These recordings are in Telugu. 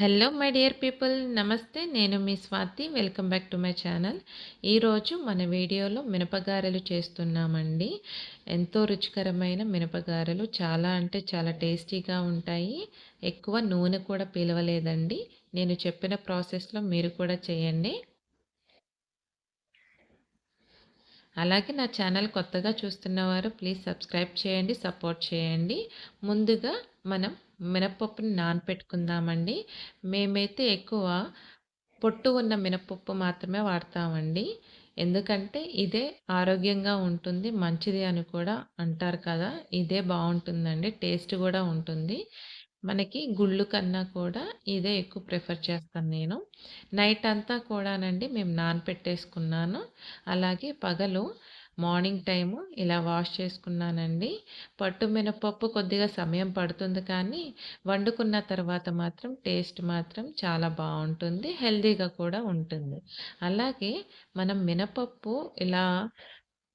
హలో మై డియర్ పీపుల్ నమస్తే నేను మీ Swathi. Welcome back to my channel ఈరోజు మన వీడియోలో మినపగారెలు చేస్తున్నామండి. ఎంతో రుచికరమైన మినపగారెలు. చాలా అంటే చాలా టేస్టీగా ఉంటాయి. ఎక్కువ నూనె కూడా పిలవలేదండి. నేను చెప్పిన ప్రాసెస్లో మీరు కూడా చేయండి. అలాగే నా ఛానల్ కొత్తగా చూస్తున్నవారు ప్లీజ్ సబ్స్క్రైబ్ చేయండి సపోర్ట్ చేయండి. ముందుగా మనం మినపప్పుని నానపెట్టుకుందామండి. మేమైతే ఎక్కువ పొట్టు ఉన్న మినపప్పు మాత్రమే వాడతామండి. ఎందుకంటే ఇదే ఆరోగ్యంగా ఉంటుంది మంచిది అని కూడా అంటారు కదా ఇదే బాగుంటుందండి టేస్ట్ కూడా ఉంటుంది. మనకి గుళ్ళు కన్నా కూడా ఇదే ఎక్కువ ప్రిఫర్ చేస్తాను నేను. నైట్ అంతా కూడానండి మేము నానపెట్టేసుకున్నాను. అలాగే పగలు మార్నింగ్ టైము ఇలా వాష్ చేసుకున్నానండి. పట్టు మినపప్పు కొద్దిగా సమయం పడుతుంది కానీ వండుకున్న తర్వాత మాత్రం టేస్ట్ మాత్రం చాలా బాగుంటుంది హెల్దీగా కూడా ఉంటుంది. అలాగే మనం మినపప్పు ఇలా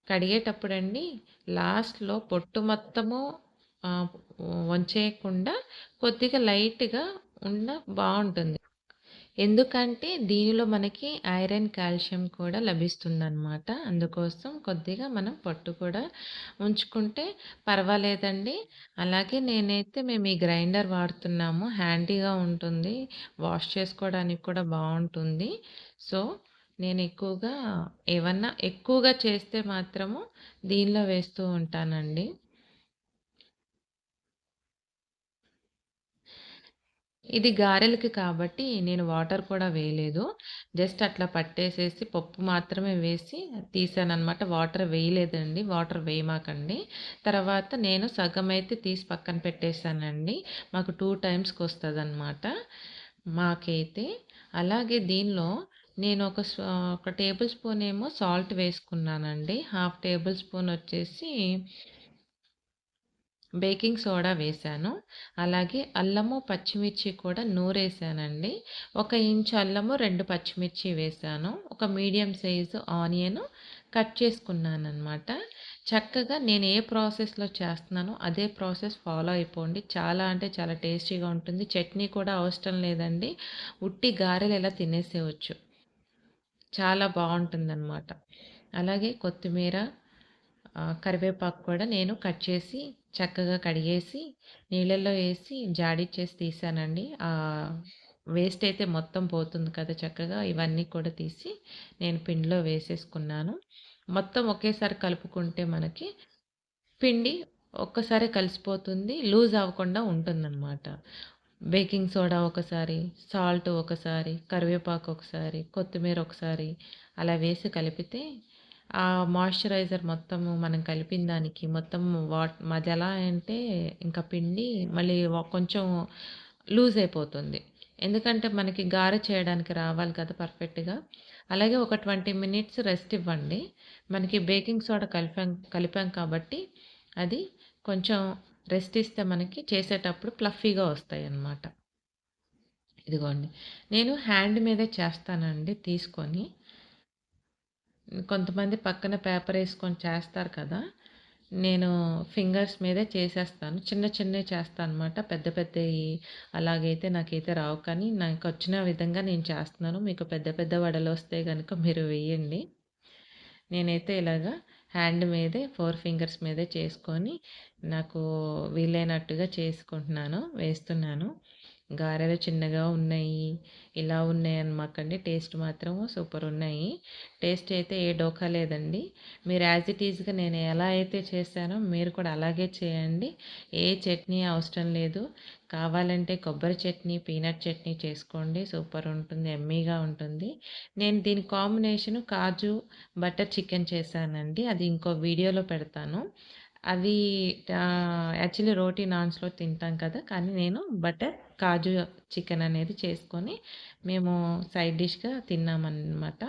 కడిగేటప్పుడండి లాస్ట్లో పొట్టు మొత్తము వంచేయకుండా కొద్దిగా లైట్గా ఉన్న బాగుంటుంది. ఎందుకంటే దీనిలో మనకి ఐరన్ కాల్షియం కూడా లభిస్తుందన్నమాట. అందుకోసం కొద్దిగా మనం పట్టు కూడా ఉంచుకుంటే పర్వాలేదండి. అలాగే నేనైతే మేము ఈ గ్రైండర్ వాడుతున్నాము. హ్యాండీగా ఉంటుంది. వాష్ చేసుకోవడానికి కూడా బాగుంటుంది. సో నేను ఎక్కువగా ఏమన్నా ఎక్కువగా చేస్తే మాత్రము దీనిలో వేస్తూ ఉంటానండి. ఇది గారెలకి కాబట్టి నేను వాటర్ కూడా వేయలేదు. జస్ట్ అట్లా పట్టేసేసి పప్పు మాత్రమే వేసి తీసానమాట వాటర్ వేయలేదండి. వాటర్ వేయమాకండి. తర్వాత నేను సగం అయితే తీసి పక్కన పెట్టేశానండి. మాకు టూ టైమ్స్కి వస్తుంది అనమాట మాకైతే అలాగే దీనిలో నేను ఒక ఒక టేబుల్ స్పూన్ ఏమో సాల్ట్ వేసుకున్నానండి. హాఫ్ టేబుల్ స్పూన్ వచ్చేసి బేకింగ్ సోడా వేశాను అలాగే అల్లము పచ్చిమిర్చి కూడా నూరేసానండి. ఒక ఇంచు అల్లము రెండు పచ్చిమిర్చి వేశాను ఒక మీడియం సైజు ఆనియన్ కట్ చేసుకున్నాను అనమాట చక్కగా నేను ఏ ప్రాసెస్లో చేస్తున్నానో అదే ప్రాసెస్ ఫాలో అయిపోండి. చాలా అంటే చాలా టేస్టీగా ఉంటుంది. చట్నీ కూడా అవసరం లేదండి. ఉట్టి గారెలు ఎలా తినేసేవచ్చు చాలా బాగుంటుందన్నమాట. అలాగే కొత్తిమీర కరివేపాకు కూడా నేను కట్ చేసి చక్కగా కడిగేసి నీళ్ళల్లో వేసి జాడిచ్చేసి తీసానండి. వేస్ట్ అయితే మొత్తం పోతుంది కదా చక్కగా. ఇవన్నీ కూడా తీసి నేను పిండిలో వేసేసుకున్నాను. మొత్తం ఒకేసారి కలుపుకుంటే మనకి పిండి ఒక్కసారి కలిసిపోతుంది. లూజ్ అవ్వకుండా ఉంటుందన్నమాట. బేకింగ్ సోడా ఒకసారి సాల్ట్ ఒకసారి కరివేపాకు ఒకసారి కొత్తిమీర ఒకసారి అలా వేసి కలిపితే ఆ మాయిశ్చరైజర్ మొత్తము మనం కలిపిన దానికి మొత్తం వాట్ మాది ఎలా అంటే ఇంకా పిండి మళ్ళీ కొంచెం లూజ్ అయిపోతుంది. ఎందుకంటే మనకి గారె చేయడానికి రావాలి కదా పర్ఫెక్ట్గా. అలాగే ఒక ట్వంటీ మినిట్స్ రెస్ట్ ఇవ్వండి. మనకి బేకింగ్ సోడా కలిపాం కలిపాం కాబట్టి అది కొంచెం రెస్ట్ ఇస్తే మనకి చేసేటప్పుడు ప్లఫీగా వస్తాయి అన్నమాట ఇదిగోండి. నేను హ్యాండ్ మీదే చేస్తానండి తీసుకొని. కొంతమంది పక్కన పేపర్ వేసుకొని చేస్తారు కదా నేను ఫింగర్స్ మీదే చేసేస్తాను. చిన్న చిన్నవి చేస్తాను అనమాట పెద్ద పెద్దవి అలాగైతే నాకైతే రావు కానీ నాకు వచ్చిన విధంగా నేను చేస్తున్నాను. మీకు పెద్ద పెద్ద వడలు వస్తే కనుక మీరు వేయండి. నేనైతే ఇలాగా హ్యాండ్ మీదే ఫోర్ ఫింగర్స్ మీదే చేసుకొని నాకు వీలైనట్టుగా చేసుకుంటున్నాను వేస్తున్నాను. గారెలు చిన్నగా ఉన్నాయి ఇలా ఉన్నాయి అనమాకండి టేస్ట్ మాత్రం సూపర్ ఉన్నాయి. టేస్ట్ అయితే ఏ డోకా లేదండి. మీరు యాజ్ ఇట్ ఈజ్గా నేను ఎలా అయితే చేశానో మీరు కూడా అలాగే చేయండి. ఏ చట్నీ అవసరం లేదు. కావాలంటే కొబ్బరి చట్నీ పీనట్ చట్నీ చేసుకోండి. సూపర్ ఉంటుంది ఎమ్మీగా ఉంటుంది. నేను దీని కాంబినేషను కాజు బటర్ చికెన్ చేశానండి. అది ఇంకో వీడియోలో పెడతాను. అవి యాక్చువల్లీ రోటీ నాన్స్లో తింటాం కదా కానీ నేను బటర్ కాజు చికెన్ అనేది చేసుకొని మేము సైడ్ డిష్గా తిన్నామన్నమాట.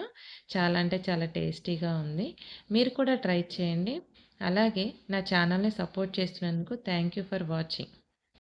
చాలా అంటే చాలా టేస్టీగా ఉంది. మీరు కూడా ట్రై చేయండి. అలాగే నా ఛానల్ని సపోర్ట్ చేసినందుకు థ్యాంక్ యూ ఫర్ వాచింగ్.